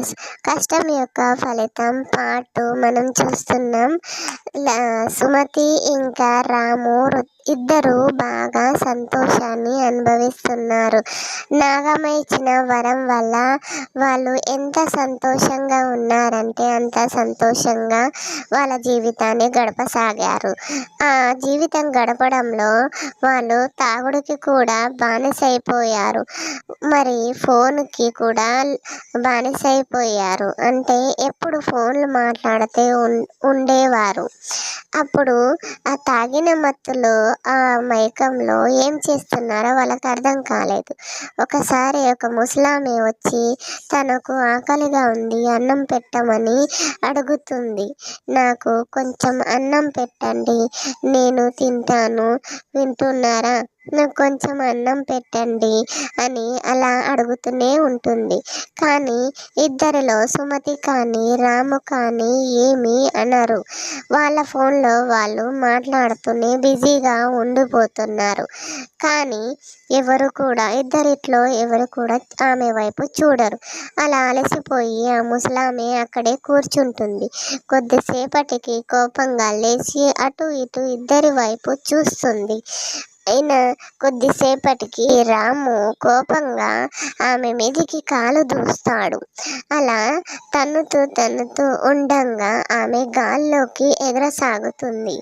Viewers కష్టం యొక్క ఫలితం పాటు మనం చూస్తున్నాం. సుమతి ఇంకా రాము ఇద్దరు బాగా సంతోషాన్ని అనుభవిస్తున్నారు. నాగమ్మ ఇచ్చిన వరం వల్ల వాళ్ళు ఎంత సంతోషంగా ఉన్నారంటే అంత సంతోషంగా వాళ్ళ జీవితాన్ని గడపసాగారు. ఆ జీవితం గడపడంలో వాళ్ళు తాగుడికి కూడా బానిసైపోయారు. మరి ఫోన్కి కూడా బానిసైపోయారు. అంటే ఫోన్లు మాట్లాడితే ఉండేవారు. అప్పుడు ఆ తాగిన మత్తులో ఆ మైకంలో ఏం చేస్తున్నారో వాళ్ళకి అర్థం కాలేదు. ఒకసారి ఒక ముసలామె వచ్చి తనకు ఆకలిగా ఉంది అన్నం పెట్టమని అడుగుతుంది. నాకు కొంచెం అన్నం పెట్టండి నేను తింటాను. వింటున్నారా? నాకు కొంచెం అన్నం పెట్టండి అని అలా అడుగుతూనే ఉంటుంది. కానీ ఇద్దరిలో సుమతి కానీ రాము కానీ ఏమీ అనరు. వాళ్ళ ఫోన్లో వాళ్ళు మాట్లాడుతూనే బిజీగా ఉండిపోతున్నారు. కానీ ఎవరు కూడా ఇద్దరిట్లో ఎవరు కూడా ఆమె వైపు చూడరు. అలా అలసిపోయి ఆ ముసలామె అక్కడే కూర్చుంటుంది. కొద్దిసేపటికి కోపంగా లేచి అటు ఇటు ఇద్దరి వైపు చూస్తుంది. అయినా కొద్దిసేపటికి రాము కోపంగా ఆమె మీదికి కాలు దూస్తాడు. అలా తన్నుతూ తన్నుతూ ఉండంగా ఆమె గాల్లోకి ఎగరసాగుతుంది.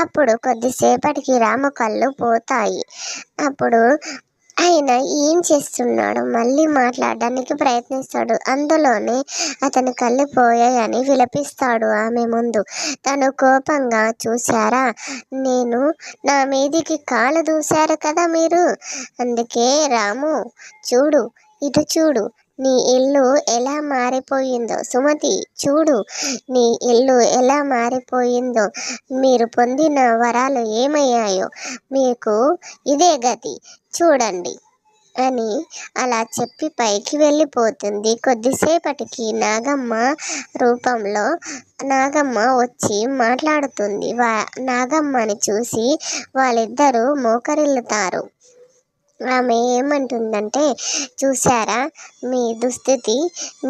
అప్పుడు కొద్దిసేపటికి రాము కళ్ళు పోతాయి. అప్పుడు ఆయన ఏం చేస్తున్నాడు మళ్ళీ మాట్లాడడానికి ప్రయత్నిస్తాడు. అందులోనే అతను కళ్ళు పోయాయని విలపిస్తాడు ఆమె ముందు. తను కోపంగా చూశారా? నేను నా మీదికి కాలు దూశారు కదా మీరు? అందుకే రాము చూడు ఇటు చూడు నీ ఇల్లు ఎలా మారిపోయిందో. సుమతి చూడు నీ ఇల్లు ఎలా మారిపోయిందో. మీరు పొందిన వరాలు ఏమయ్యాయో. మీకు ఇదే గతి. చూడండి అని అలా చెప్పి పైకి వెళ్ళిపోతుంది. కొద్దిసేపటికి నాగమ్మ రూపంలో నాగమ్మ వచ్చి మాట్లాడుతుంది. వా నాగమ్మని చూసి వాళ్ళిద్దరూ మోకరిల్లుతారు. ఆమె ఏమంటుందంటే చూసారా మీ దుస్థితి?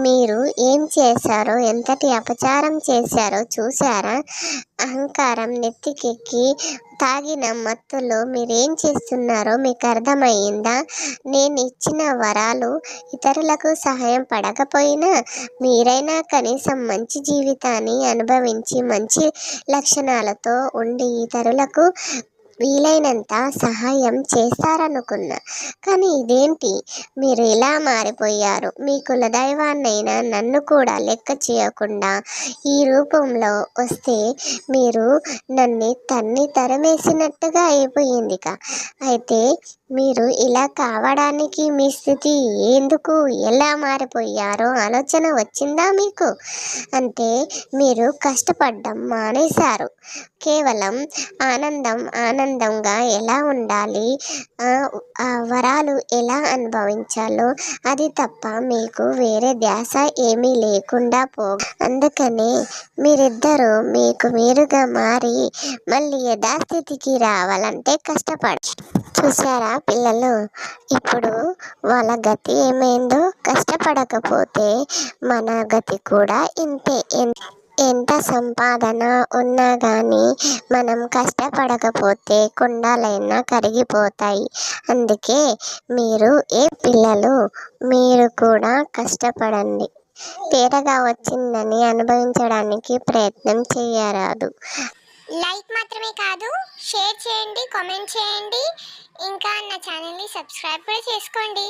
మీరు ఏం చేశారో ఎంతటి అపచారం చేశారో చూసారా అహంకారం నెత్తికెక్కి తాగిన మత్తులో మీరేం చేస్తున్నారో మీకు అర్థమయ్యిందా? నేను ఇచ్చిన వరాలు ఇతరులకు సహాయం పడకపోయినా మీరైనా కనీసం మంచి జీవితాన్ని అనుభవించి మంచి లక్షణాలతో ఉండి ఇతరులకు వీలైనంత సహాయం చేస్తారనుకున్నా. కానీ ఇదేంటి? మీరు ఇలా మారిపోయారు? మీ కులదైవాన్నైనా నన్ను కూడా లెక్క చేయకుండా ఈ రూపంలో వస్తే మీరు నన్ను తన్ని తరమేసినట్టుగా అయిపోయిందిక అయితే మీరు ఇలా కావడానికి మీ స్థితి ఎందుకు ఎలా మారిపోయారో ఆలోచన వచ్చిందా మీకు? అంటే మీరు కష్టపడడం మానేశారు. కేవలం ఆనందం ఆనందంగా ఎలా ఉండాలి? వరాలు ఎలా అనుభవించాలో? అది తప్ప మీకు వేరే ధ్యాస ఏమీ లేకుండా పో అందుకనే మీరిద్దరూ మీకు మీరుగా మారి మళ్ళీ యథాస్థితికి రావాలంటే కష్టపడ చూసారా పిల్లలు? ఇప్పుడు వాళ్ళ గతి ఏమైందో కష్టపడకపోతే మన గతి కూడా ఇంతే. ఎంత సంపాదన ఉన్నా కానీ మనం కష్టపడకపోతే కుండాలైనా కరిగిపోతాయి. అందుకే మీరు ఏ పిల్లలు మీరు కూడా కష్టపడండి. తేరగా వచ్చిందని అనుభవించడానికి ప్రయత్నం చేయరాదు లైక్ మాత్రమే కాదు షేర్ చేయండి కామెంట్ చేయండి. ఇంకా నా ఛానల్ని సబ్స్క్రైబ్ కూడా చేసుకోండి.